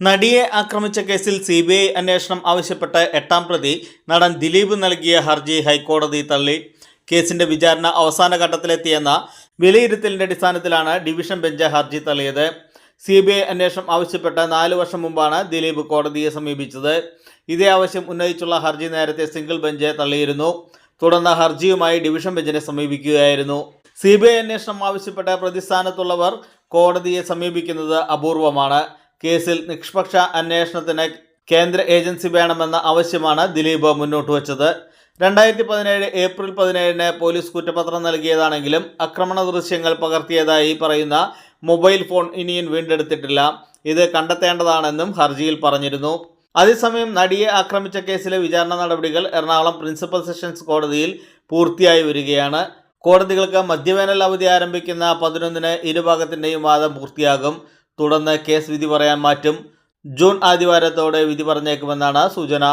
നടിയെ ആക്രമിച്ച കേസിൽ സി ബി ഐ അന്വേഷണം ആവശ്യപ്പെട്ട് എട്ടാം പ്രതി നടൻ ദിലീപ് നൽകിയ ഹർജി ഹൈക്കോടതി തള്ളി. കേസിന്റെ വിചാരണ അവസാന ഘട്ടത്തിലെത്തിയെന്ന വിലയിരുത്തലിന്റെ അടിസ്ഥാനത്തിലാണ് ഡിവിഷൻ ബെഞ്ച് ഹർജി തള്ളിയത്. സി ബി ഐ അന്വേഷണം ആവശ്യപ്പെട്ട് നാലു വർഷം മുമ്പാണ് ദിലീപ് കോടതിയെ സമീപിച്ചത്. ഇതേ ആവശ്യം ഉന്നയിച്ചുള്ള ഹർജി നേരത്തെ സിംഗിൾ ബെഞ്ച് തള്ളിയിരുന്നു. തുടർന്ന് ഹർജിയുമായി ഡിവിഷൻ ബെഞ്ചിനെ സമീപിക്കുകയായിരുന്നു. സി ബി ഐ അന്വേഷണം ആവശ്യപ്പെട്ട പ്രതിസ്ഥാനത്തുള്ളവർ കോടതിയെ സമീപിക്കുന്നത് അപൂർവമാണ്. കേസിൽ നിഷ്പക്ഷ അന്വേഷണത്തിന് കേന്ദ്ര ഏജൻസി വേണമെന്ന ആവശ്യമാണ് ദിലീപ് മുന്നോട്ട് വച്ചത്. രണ്ടായിരത്തി പതിനേഴ് ഏപ്രിൽ പതിനേഴിന് പോലീസ് കുറ്റപത്രം നൽകിയതാണെങ്കിലും ആക്രമണ ദൃശ്യങ്ങൾ പകർത്തിയതായി പറയുന്ന മൊബൈൽ ഫോൺ ഇനിയും വീണ്ടെടുത്തിട്ടില്ല. ഇത് കണ്ടെത്തേണ്ടതാണെന്നും ഹർജിയിൽ പറഞ്ഞിരുന്നു. അതേസമയം നടിയെ ആക്രമിച്ച കേസിലെ വിചാരണ നടപടികൾ എറണാകുളം പ്രിൻസിപ്പൽ സെഷൻസ് കോടതിയിൽ പൂർത്തിയായി വരികയാണ്. കോടതികൾക്ക് മധ്യവേനൽ അവധി ആരംഭിക്കുന്ന പതിനൊന്നിന് ഇരുഭാഗത്തിന്റെയും വാദം പൂർത്തിയാകും. തുടർന്ന് കേസ് വിധി പറയാൻ മാറ്റും. ജൂൺ ആദ്യവാരത്തോടെ വിധി പറഞ്ഞേക്കുമെന്നാണ് സൂചന.